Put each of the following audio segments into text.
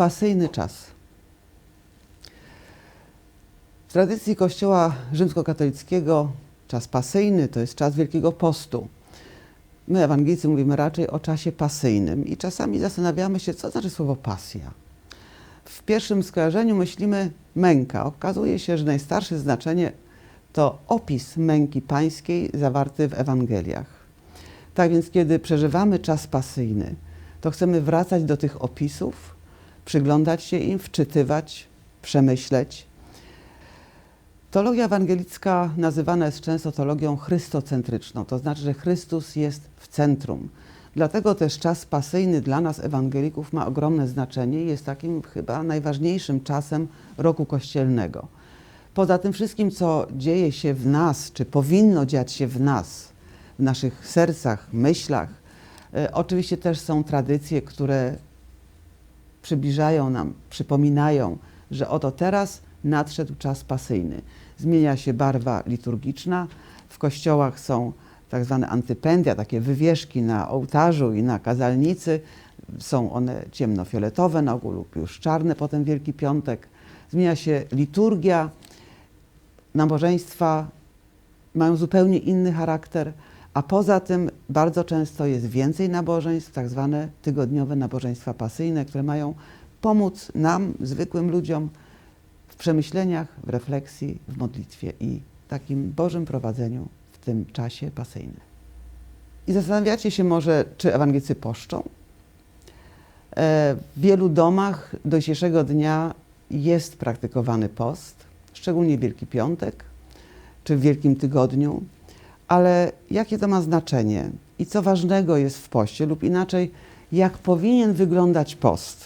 pasyjny czas. W tradycji Kościoła rzymskokatolickiego czas pasyjny to jest czas Wielkiego Postu. My, ewangelicy, mówimy raczej o czasie pasyjnym i czasami zastanawiamy się, co znaczy słowo pasja. W pierwszym skojarzeniu myślimy męka. Okazuje się, że najstarsze znaczenie to opis męki pańskiej zawarty w Ewangeliach. Tak więc, kiedy przeżywamy czas pasyjny, to chcemy wracać do tych opisów, przyglądać się im, wczytywać, przemyśleć. Teologia ewangelicka nazywana jest często teologią chrystocentryczną, to znaczy, że Chrystus jest w centrum. Dlatego też czas pasyjny dla nas, ewangelików, ma ogromne znaczenie i jest takim chyba najważniejszym czasem roku kościelnego. Poza tym wszystkim, co dzieje się w nas, czy powinno dziać się w nas, w naszych sercach, myślach, e, oczywiście też są tradycje, które przybliżają nam, przypominają, że oto teraz nadszedł czas pasyjny. Zmienia się barwa liturgiczna. W kościołach są tak zwane antypendia, takie wywieszki na ołtarzu i na kazalnicy. Są one ciemnofioletowe na ogół lub już czarne, potem Wielki Piątek. Zmienia się liturgia. Nabożeństwa mają zupełnie inny charakter, a poza tym bardzo często jest więcej nabożeństw, tak zwane tygodniowe nabożeństwa pasyjne, które mają pomóc nam, zwykłym ludziom, w przemyśleniach, w refleksji, w modlitwie i takim Bożym prowadzeniu w tym czasie pasyjnym. I zastanawiacie się może, czy ewangelicy poszczą? E, w wielu domach do dzisiejszego dnia jest praktykowany post, szczególnie Wielki Piątek czy w Wielkim Tygodniu, ale jakie to ma znaczenie i co ważnego jest w poście, lub inaczej, jak powinien wyglądać post?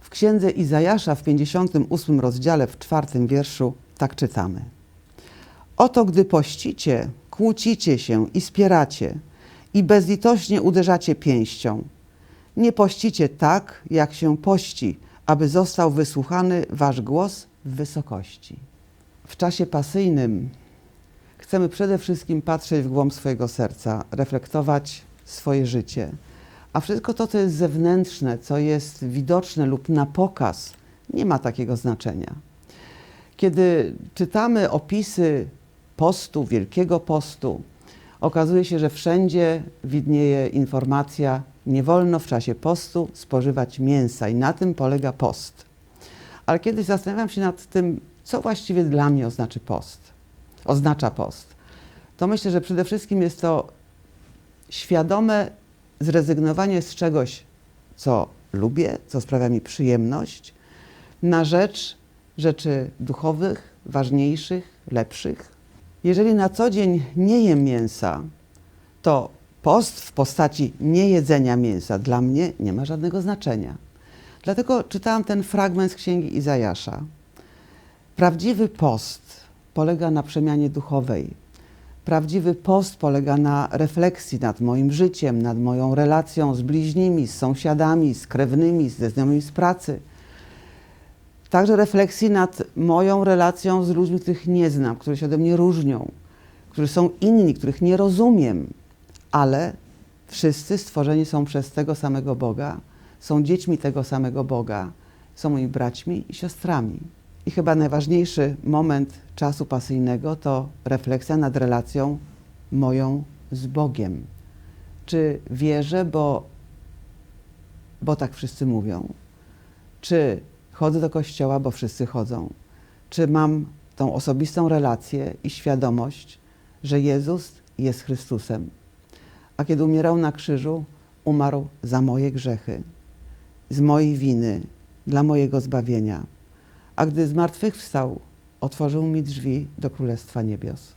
W księdze Izajasza w 58 rozdziale, w czwartym wierszu, tak czytamy. Oto gdy pościcie, kłócicie się i spieracie i bezlitośnie uderzacie pięścią. Nie pościcie tak, jak się pości, aby został wysłuchany wasz głos w wysokości. W czasie pasyjnym chcemy przede wszystkim patrzeć w głąb swojego serca, reflektować swoje życie. A wszystko to, co jest zewnętrzne, co jest widoczne lub na pokaz, nie ma takiego znaczenia. Kiedy czytamy opisy postu, Wielkiego Postu, okazuje się, że wszędzie widnieje informacja, nie wolno w czasie postu spożywać mięsa i na tym polega post. Ale kiedyś zastanawiam się nad tym, co właściwie dla mnie oznacza post. Oznacza post. To myślę, że przede wszystkim jest to świadome zrezygnowanie z czegoś, co lubię, co sprawia mi przyjemność, na rzecz rzeczy duchowych, ważniejszych, lepszych. Jeżeli na co dzień nie jem mięsa, to post w postaci niejedzenia mięsa dla mnie nie ma żadnego znaczenia. Dlatego czytałam ten fragment z księgi Izajasza. Prawdziwy post polega na przemianie duchowej. Prawdziwy post polega na refleksji nad moim życiem, nad moją relacją z bliźnimi, z sąsiadami, z krewnymi, ze znajomymi z pracy. Także refleksji nad moją relacją z ludźmi, których nie znam, którzy się ode mnie różnią, którzy są inni, których nie rozumiem, ale wszyscy stworzeni są przez tego samego Boga, są dziećmi tego samego Boga, są moimi braćmi i siostrami. I chyba najważniejszy moment czasu pasyjnego to refleksja nad relacją moją z Bogiem. Czy wierzę, bo, bo tak wszyscy mówią? Czy chodzę do kościoła, bo wszyscy chodzą? Czy mam tą osobistą relację i świadomość, że Jezus jest Chrystusem? A kiedy umierał na krzyżu, umarł za moje grzechy, z mojej winy, dla mojego zbawienia a gdy zmartwychwstał, otworzył mi drzwi do Królestwa Niebios.